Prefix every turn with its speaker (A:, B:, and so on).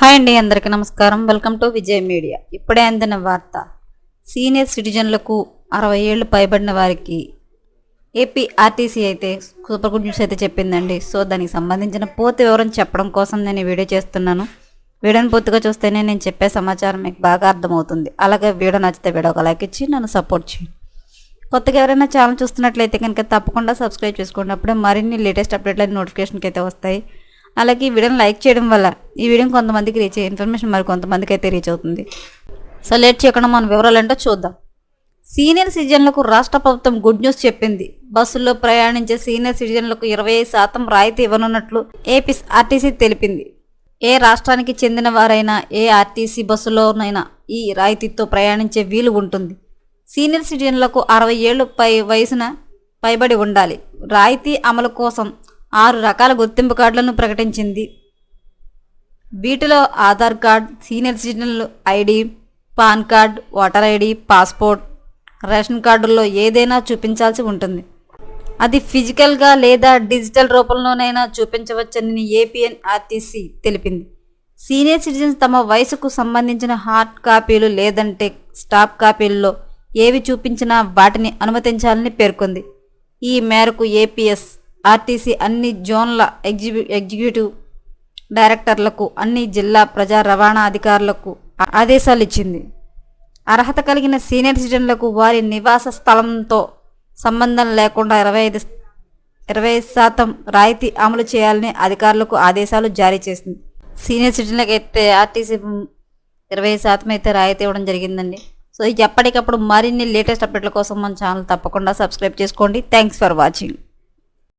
A: Hi అండి అందరికీ నమస్కారం. Welcome to Vijay media. ఇప్పుడే అందిన వార్త. సీనియర్ సిటిజన్లకు అరవై ఏళ్ళు పైబడిన వారికి ఏపీ ఆర్టీసీ అయితే సూపర్ గుడ్ న్యూస్ అయితే చెప్పిందండి. సో దానికి సంబంధించిన పూర్తి వివరం చెప్పడం కోసం నేను వీడియో చేస్తున్నాను. వీడియోని పూర్తిగా చూస్తేనే నేను చెప్పే సమాచారం మీకు బాగా అర్థమవుతుంది. అలాగే వీడియో నచ్చితే వీడియో ఒక లైక్ ఇచ్చి నన్ను సపోర్ట్ చేయండి. కొత్తగా ఎవరైనా ఛానల్ చూస్తున్నట్లయితే కనుక తప్పకుండా సబ్స్క్రైబ్ చేసుకోండి. అప్పుడే మరిన్ని లేటెస్ట్ అప్డేట్ల నోటిఫికేషన్కి అయితే వస్తాయి. అలాగే ఈ వీడియోని లైక్ చేయడం వల్ల ఈ వీడియో కొంతమందికి రీచ్ అయ్యే ఇన్ఫర్మేషన్ మరి కొంతమందికి అయితే రీచ్ అవుతుంది. సో లేట్ చేయకుండా మన వివరాలు ఏంటో చూద్దాం. సీనియర్ సిటిజన్లకు రాష్ట్ర ప్రభుత్వం గుడ్ న్యూస్ చెప్పింది. బస్సుల్లో ప్రయాణించే సీనియర్ సిటిజన్లకు ఇరవై శాతం రాయితీ ఇవ్వనున్నట్లు ఏపీ ఆర్టీసీ తెలిపింది. ఏ రాష్ట్రానికి చెందిన వారైనా ఏ ఆర్టీసీ బస్సులోనైనా ఈ రాయితీతో ప్రయాణించే వీలు ఉంటుంది. సీనియర్ సిటిజన్లకు అరవై ఏళ్ళు పై వయసున పైబడి ఉండాలి. రాయితీ అమలు కోసం ఆరు రకాల గుర్తింపు కార్డులను ప్రకటించింది. వీటిలో Aadhaar card senior సిటిజన్లు ID PAN card voter ID passport ration కార్డుల్లో ఏదైనా చూపించాల్సి ఉంటుంది. అది ఫిజికల్గా లేదా డిజిటల్ రూపంలోనైనా చూపించవచ్చని ఏపీఎన్ఆర్టీసీ తెలిపింది. సీనియర్ సిటిజన్స్ తమ వయసుకు సంబంధించిన హార్డ్ కాపీలు లేదంటే స్టాప్ కాపీల్లో ఏవి చూపించినా వాటిని అనుమతించాలని పేర్కొంది. ఈ మేరకు ఏపీఎస్ ఆర్టీసీ అన్ని జోన్ల ఎగ్జిక్యూ ఎగ్జిక్యూటివ్ డైరెక్టర్లకు అన్ని జిల్లా ప్రజా రవాణా అధికారులకు ఆదేశాలు ఇచ్చింది. అర్హత కలిగిన సీనియర్ సిటిజన్లకు వారి నివాస స్థలంతో సంబంధం లేకుండా ఇరవై ఐదు ఇరవై ఐదు శాతం రాయితీ అమలు చేయాలని అధికారులకు ఆదేశాలు జారీ చేసింది. సీనియర్ సిటిజన్లకు అయితే ఆర్టీసీ ఇరవై శాతం అయితే రాయితీ ఇవ్వడం జరిగిందండి. సో ఎప్పటికప్పుడు మరిన్ని లేటెస్ట్ అప్డేట్ల కోసం మన ఛానల్ తప్పకుండా సబ్స్క్రైబ్ చేసుకోండి. Thanks for watching.